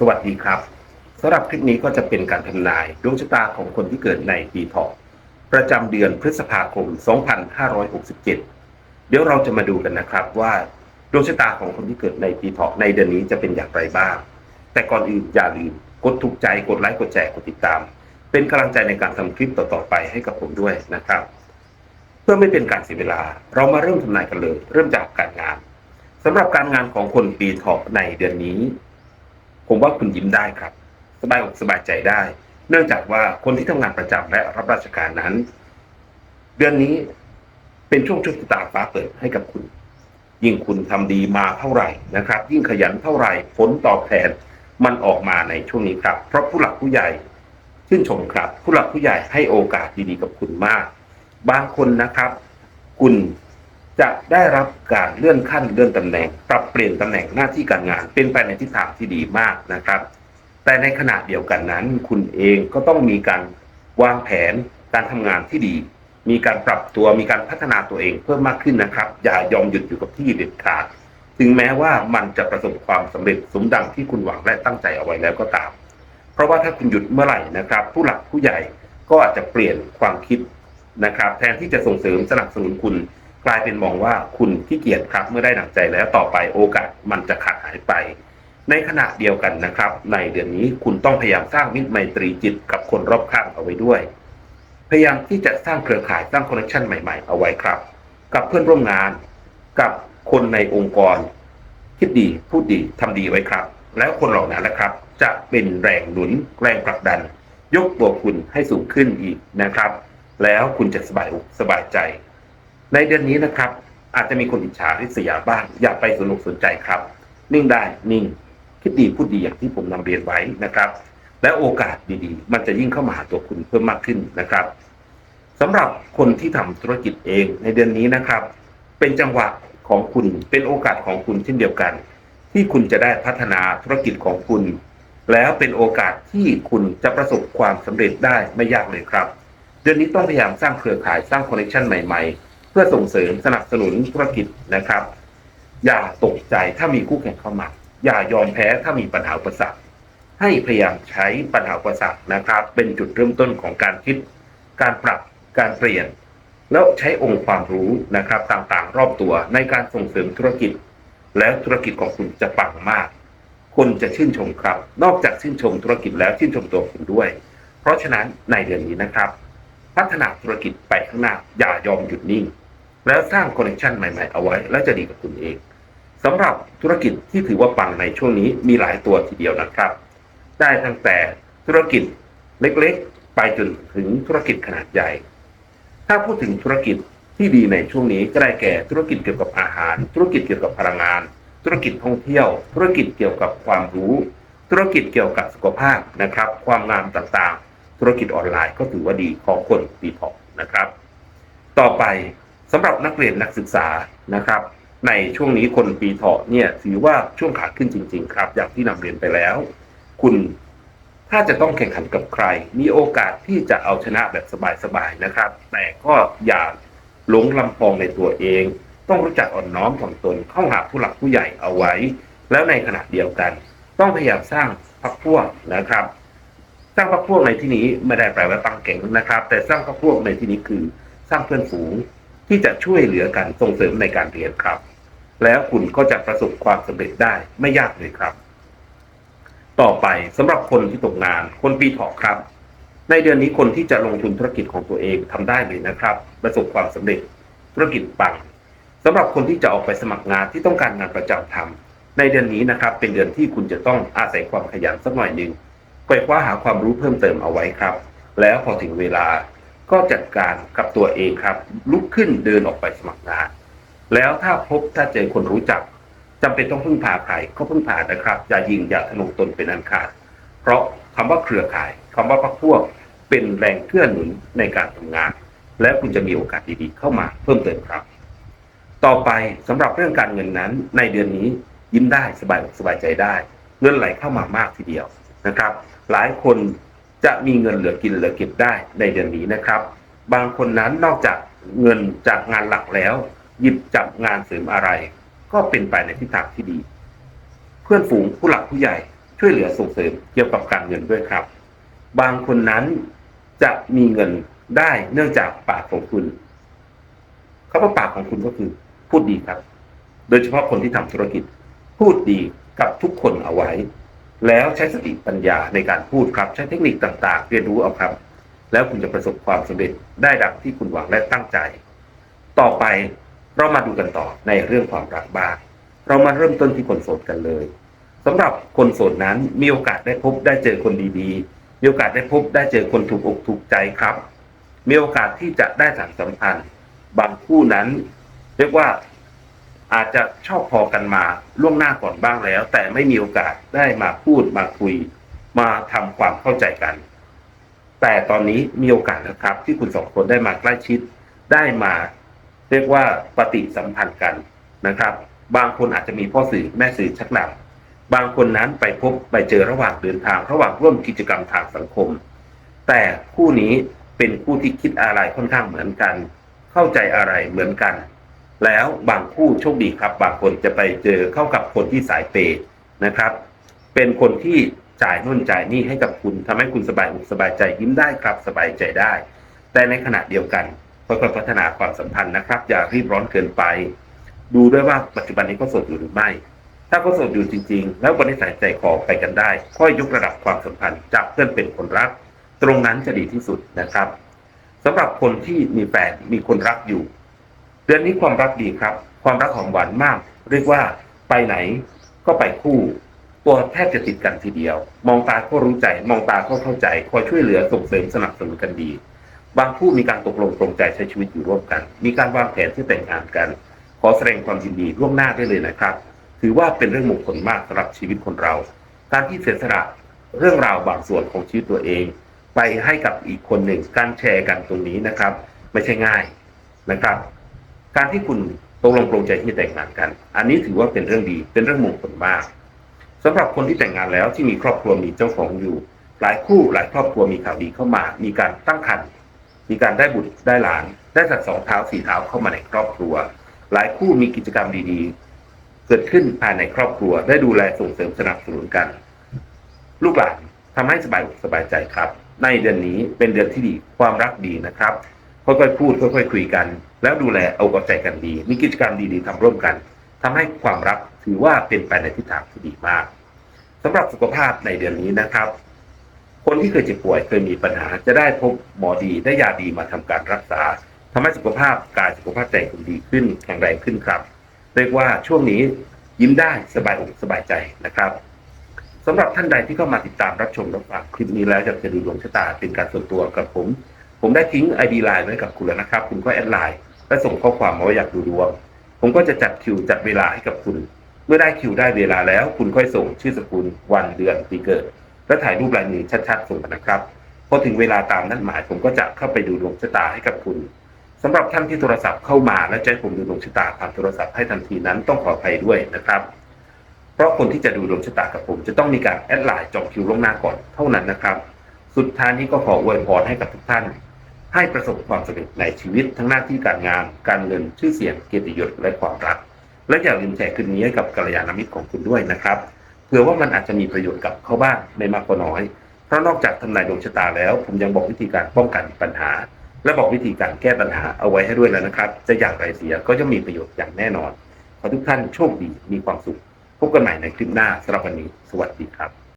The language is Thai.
สวัสดีครับสำหรับคลิปนี้ก็จะเป็นการทำนายดวงชะตาของคนที่เกิดในปีเถาะประจำเดือนพฤษภาคม 2567 เดี๋ยวเราจะมาดูกันนะครับว่าดวงชะตาของคนที่เกิดในปีเถาะในเดือนนี้จะเป็นอย่างไรบ้าง แต่ก่อนอื่นอย่าลืมกดถูกใจกดไลค์กดแชร์กดติดตาม เป็นกำลังใจในการทำคลิปต่อๆไปให้กับผมด้วยนะครับ เพื่อไม่เป็นการเสียเวลา เรามาเริ่มทำนายกันเลย เริ่มจากการงานสำหรับการงานของคนปีเถาะในเดือนนี้ ผมว่าคุณยิ้มได้ครับ สบายอกสบายใจได้ เนื่องจากว่าคนที่ทำงานประจำและรับราชการนั้น เดือนนี้เป็นช่วงโชคชะตาฟ้าเปิดให้กับคุณ ยิ่งคุณทำดีมาเท่าไหร่นะครับ ยิ่งขยันเท่าไหร่ผลตอบแทนมันออกมาในช่วงนี้ครับ เพราะผู้หลักผู้ใหญ่ชื่นชมครับ ผู้หลักผู้ใหญ่ให้โอกาสดีๆกับคุณมาก บางคนนะครับ คุณ จะได้รับการเลื่อนขั้นเลื่อนตำแหน่ง ปรับเปลี่ยนตำแหน่งหน้าที่การงาน เป็นไปในทิศทางที่ดีมากนะครับ แต่ในขณะเดียวกันนั้น คุณเองก็ต้องมีการวางแผนการทำงานที่ดี มีการปรับตัวมีการพัฒนาตัวเองเพิ่มมากขึ้นนะครับ อย่ายอมหยุดอยู่กับที่เด็ดขาดถึงแม้ว่ามันจะประสบความสำเร็จสมดังที่คุณหวังและตั้งใจเอาไว้แล้วก็ตาม เพราะว่าถ้าคุณหยุดเมื่อไหร่นะครับ ผู้หลักผู้ใหญ่ก็อาจจะเปลี่ยนความคิดนะครับ แทนที่จะส่งเสริมสนับสนุนคุณ กลายเป็นมองว่าคุณขี้เกียจครับเมื่อได้หนังใจแล้วต่อไปโอกาสมันจะขาดหายไป ในขณะเดียวกันนะครับ ในเดือนนี้คุณต้องพยายามสร้างมิตรไมตรีจิตกับคนรอบข้างเอาไว้ด้วย พยายามที่จะสร้างเครือข่ายสร้างคอนเนคชันใหม่ ๆ เอาไว้ครับ กับเพื่อนร่วมงาน กับคนในองค์กร คิดดีพูดดีทำดีไว้ครับ แล้วคนเหล่านั้นนะครับ จะเป็นแรงหนุนแรงผลักดัน ยกตัวคุณให้สูงขึ้นอีกนะครับ แล้วคุณจะสบายอกสบายใจ ในเดือนนี้นะครับ อาจจะมีคนอิจฉาริษยาบ้าง อย่าไปสนุกสนใจครับ นิ่งได้นิ่ง คิดดีพูดดีอย่างที่ผมนำเรียนไว้นะครับ และโอกาสดีๆ มันจะยิ่งเข้ามาหาตัวคุณเพิ่มมากขึ้นนะครับสำหรับคนที่ทำธุรกิจเองในเดือนนี้นะครับ เป็นจังหวะของคุณเป็นโอกาสของคุณเช่นเดียวกัน ที่คุณจะได้พัฒนาธุรกิจของคุณ แล้วเป็นโอกาสที่คุณจะประสบความสำเร็จได้ไม่ยากเลยครับ เดือนนี้ต้องพยายามสร้างเครือข่ายสร้างคอนเนคชันใหม่ ๆ พื่อส่งเสริมสนับสนุนธุรกิจนะครับ อย่าตกใจถ้ามีคู่แข่งเข้ามา อย่ายอมแพ้ถ้ามีปัญหาอุปสรรคให้พยายามใช้ปัญหาอุปสรรคนะครับ เป็นจุดเริ่มต้นของการคิด การปรับการเปลี่ยน แล้วใช้องค์ความรู้นะครับต่างๆ รอบตัวในการส่งเสริมธุรกิจ แล้วธุรกิจของคุณจะปังมาก คนจะชื่นชมครับ นอกจากชื่นชมธุรกิจแล้วชื่นชมตัวคุณด้วย เพราะฉะนั้นในเดือนนี้นะครับ พัฒนาธุรกิจไปข้างหน้าอย่ายอมหยุดนิ่ง แล้วสร้างคอนเนคชันใหม่ๆเอาไว้ แล้วจะดีกับคุณเองสำหรับธุรกิจที่ถือว่าปังในช่วงนี้มีหลายตัวทีเดียวนะครับ ได้ตั้งแต่ธุรกิจเล็กๆ ไปจนถึงธุรกิจขนาดใหญ่ ถ้าพูดถึงธุรกิจที่ดีในช่วงนี้ก็ได้แก่ธุรกิจเกี่ยวกับอาหาร ธุรกิจเกี่ยวกับพลังงาน ธุรกิจท่องเที่ยว ธุรกิจเกี่ยวกับความรู้ ธุรกิจเกี่ยวกับสุขภาพนะครับ ความงามต่างๆ ธุรกิจออนไลน์ก็ถือว่าดีของคนปีเถาะนะครับ ต่อไป สำหรับนักเรียนนักศึกษานะครับ ในช่วงนี้คนปีเถาะเนี่ยถือว่าช่วงขาขึ้นจริง ๆ ครับ อย่างที่นำเรียนไปแล้ว คุณถ้าจะต้องแข่งขันกับใคร มีโอกาสที่จะเอาชนะแบบสบายๆนะครับ แต่ก็อย่าหลงลำพองในตัวเอง ต้องรู้จักอ่อนน้อมถ่อมตนเข้าหาผู้หลักผู้ใหญ่เอาไว้ แล้วในขณะเดียวกัน ต้องพยายามสร้างพรรคพวกนะครับ สร้างพรรคพวกในที่นี้ไม่ได้แปลว่าตั้งเก่งนะครับ แต่สร้างพรรคพวกในที่นี้คือสร้างเพื่อนฝูง ที่จะช่วยเหลือกันส่งเสริมในการเรียนครับ แล้วคุณก็จะประสบความสำเร็จได้ไม่ยากเลยครับ ต่อไปสำหรับคนที่ตกงาน คนปีถาะครับ ในเดือนนี้คนที่จะลงทุนธุรกิจของตัวเองทำได้เลยนะครับ ประสบความสำเร็จธุรกิจปังสำหรับคนที่จะออกไปสมัครงานที่ต้องการงานประจำทำในเดือนนี้นะครับ เป็นเดือนที่คุณจะต้องอาศัยความขยันสักหน่อยหนึ่งไปคว้าหาความรู้เพิ่มเติมเอาไว้ครับ แล้วพอถึงเวลา ก็จัดการกับตัวเองครับ ลุกขึ้นเดินออกไปสมัครงาน แล้วถ้าพบถ้าเจอคนรู้จักจำเป็นต้องพึ่งพาใครก็พึ่งพานะครับอย่ายิงอย่าทะนงตนเป็นอันขาด เพราะคำว่าเครือข่ายคำว่าพรรคพวกเป็นแรงเกื้อหนุนในการทำงาน และคุณจะมีโอกาสดีๆเข้ามาเพิ่มเติมครับ ต่อไปสำหรับเรื่องการเงินนั้น ในเดือนนี้ยิ้มได้สบายสบายใจได้ เงินไหลเข้ามามากทีเดียวนะครับ หลายคน จะมีเงินเหลือกินเหลือเก็บได้ในเดือนนี้นะครับ บางคนนั้นนอกจากเงินจากงานหลักแล้ว หยิบจับงานเสริมอะไร ก็เป็นไปในทิศทางที่ดี เพื่อนฝูงผู้หลักผู้ใหญ่ช่วยเหลือส่งเสริมเกี่ยวกับการเงินด้วยครับ บางคนนั้นจะมีเงินได้เนื่องจากปากของคุณคำว่าปากของคุณก็คือพูดดีครับ โดยเฉพาะคนที่ทำธุรกิจ พูดดีกับทุกคนเอาไว้ แล้วใช้สติปัญญาในการพูดครับ ใช้เทคนิคต่างๆ เรียนรู้เอาครับ แล้วคุณจะประสบความสำเร็จได้ดังที่คุณหวังและตั้งใจ ต่อไปเรามาดูกันต่อในเรื่องความรักบ้างเรามาเริ่มต้นที่คนโสดกันเลยสำหรับคนโสดนั้นมีโอกาสได้พบได้เจอคนดีๆ มีโอกาสได้พบได้เจอคนถูกอกถูกใจครับ มีโอกาสที่จะได้สานสัมพันธ์ บางคู่นั้น เรียกว่า อาจจะชอบพอกันมาล่วงหน้าก่อนบ้างแล้ว แต่ไม่มีโอกาสได้มาพูดมาคุย มาทำความเข้าใจกัน แต่ตอนนี้มีโอกาสนะครับ ที่คุณสองคนได้มาใกล้ชิด ได้มาเรียกว่าปฏิสัมพันธ์กันนะครับ บางคนอาจจะมีพ่อสื่อแม่สื่อชักนำบางคนนั้นไปพบไปเจอระหว่างเดินทาง ระหว่างร่วมกิจกรรมทางสังคม แต่คู่นี้เป็นคู่ที่คิดอะไรค่อนข้างเหมือนกัน เข้าใจอะไรเหมือนกัน แล้วบางคู่โชคดีครับ บางคนจะไปเจอเข้ากับคนที่สายเปย์นะครับ เป็นคนที่จ่ายนู่นจ่ายนี่ให้กับคุณทำให้คุณสบายอกสบายใจยิ้มได้ครับสบายใจได้ แต่ในขณะเดียวกันค่อยๆพัฒนาความสัมพันธ์นะครับ อย่ารีบร้อนเกินไป ดูด้วยว่าปัจจุบันนี้เขาโสดอยู่หรือไม่ ถ้าเขาโสดอยู่จริง ๆ แล้ววันนี้สายใจคอไปกันได้ ค่อยยกระดับความสัมพันธ์จากเพื่อนเป็นคนรัก ตรงนั้นจะดีที่สุดนะครับสำหรับคนที่มีแฟนมีคนรักอยู่ เดือนนี้ความรักดีครับ ความรักหอมหวานมาก เรียกว่าไปไหนก็ไปคู่ ตัวแทบจะติดกันทีเดียว มองตาก็รู้ใจ มองตาก็เข้าใจ คอยช่วยเหลือส่งเสริมสนับสนุนกันดี บางคู่มีการตกลงปรงใจใช้ชีวิตอยู่ร่วมกัน มีการวางแผนที่แต่งงานกัน ขอแสดงความยินดีล่วงหน้าได้เลยนะครับ ถือว่าเป็นเรื่องมงคลมากสำหรับชีวิตคนเรา การที่เสียสละเรื่องราวบางส่วนของชีวิตตัวเอง ไปให้กับอีกคนหนึ่งการแชร์กันตรงนี้นะครับ ไม่ใช่ง่ายนะครับ การที่คุณตกลงปรงใจที่จะแต่งงานกัน อันนี้ถือว่าเป็นเรื่องดี เป็นเรื่องมงคลมากสำหรับคนที่แต่งงานแล้วที่มีครอบครัวมีเจ้าของอยู่ หลายคู่หลายครอบครัวมีข่าวดีเข้ามา มีการตั้งครรภ์มีการได้บุตรได้หลาน ได้สัตว์สองเท้าสี่เท้าเข้ามาในครอบครัว หลายคู่มีกิจกรรมดีๆ เกิดขึ้นภายในครอบครัว ได้ดูแลส่งเสริมสนับสนุนกัน ลูกหลานทำให้สบายอกสบายใจครับ ในเดือนนี้เป็นเดือนที่ดีความรักดีนะครับ ค่อยๆพูดค่อยๆคุยกัน แล้วดูแลเอาใจกันดี มีกิจกรรมดีๆทำร่วมกันทำให้ความรักถือว่าเป็นไปในทิศทางที่ดีมากสำหรับสุขภาพในเดือนนี้นะครับ คนที่เคยเจ็บป่วยเคยมีปัญหา จะได้พบหมอดีได้ยาดีมาทำการรักษาทำให้สุขภาพกายสุขภาพใจคุณดีขึ้นแข็งแรงขึ้นครับเรียกว่าช่วงนี้ยิ้มได้สบายอกสบายใจนะครับสำหรับท่านใดที่เข้ามาติดตามรับชมรับฟังคลิปนี้แล้วอยากจะดูดวงชะตาเป็นการส่วนตัวกับผม ผมได้ทิ้ง ID ไลน์ไว้กับคุณแล้วนะครับ คุณก็แอดไลน์และส่งข้อความมาว่าอยากดูดวง ผมก็จะจัดคิวจัดเวลาให้กับคุณ เมื่อได้คิวได้เวลาแล้ว คุณค่อยส่งชื่อสกุลวันเดือนปีเกิด และถ่ายรูปลายมือชัดๆ ส่งมานะครับพอถึงเวลาตามนัดหมายผมก็จะเข้าไปดูดวงชะตาให้กับคุณสำหรับท่านที่โทรศัพท์เข้ามาและจะให้ผมดูดวงชะตาผ่านโทรศัพท์ให้ทันทีนั้นต้องขออภัยด้วยนะครับ เพราะคนที่จะดูดวงชะตากับผม จะต้องมีการแอดไลน์จองคิวล่วงหน้าก่อนเท่านั้นนะครับ สุดท้ายนี้ก็ขออวยพรให้กับทุกท่าน ให้ประสบความสำเร็จในชีวิตทั้งหน้าที่การงาน การเงินชื่อเสียงเกียรติยศและความรัก และอย่าลืมแชร์คลิปนี้ให้กับกัลยาณมิตรของคุณด้วยนะครับเผื่อว่ามันอาจจะมีประโยชน์กับเขาบ้างไม่มากก็น้อย เพราะนอกจากทำนายดวงชะตาแล้ว ผมยังบอกวิธีการป้องกันปัญหา และบอกวิธีการแก้ปัญหาเอาไว้ให้ด้วยแล้วนะครับ จะอย่างไรเสียก็จะมีประโยชน์อย่างแน่นอนขอทุกท่านโชคดีมีความสุขพบกันใหม่ในคลิปหน้าสำหรับวันนี้ สวัสดีครับ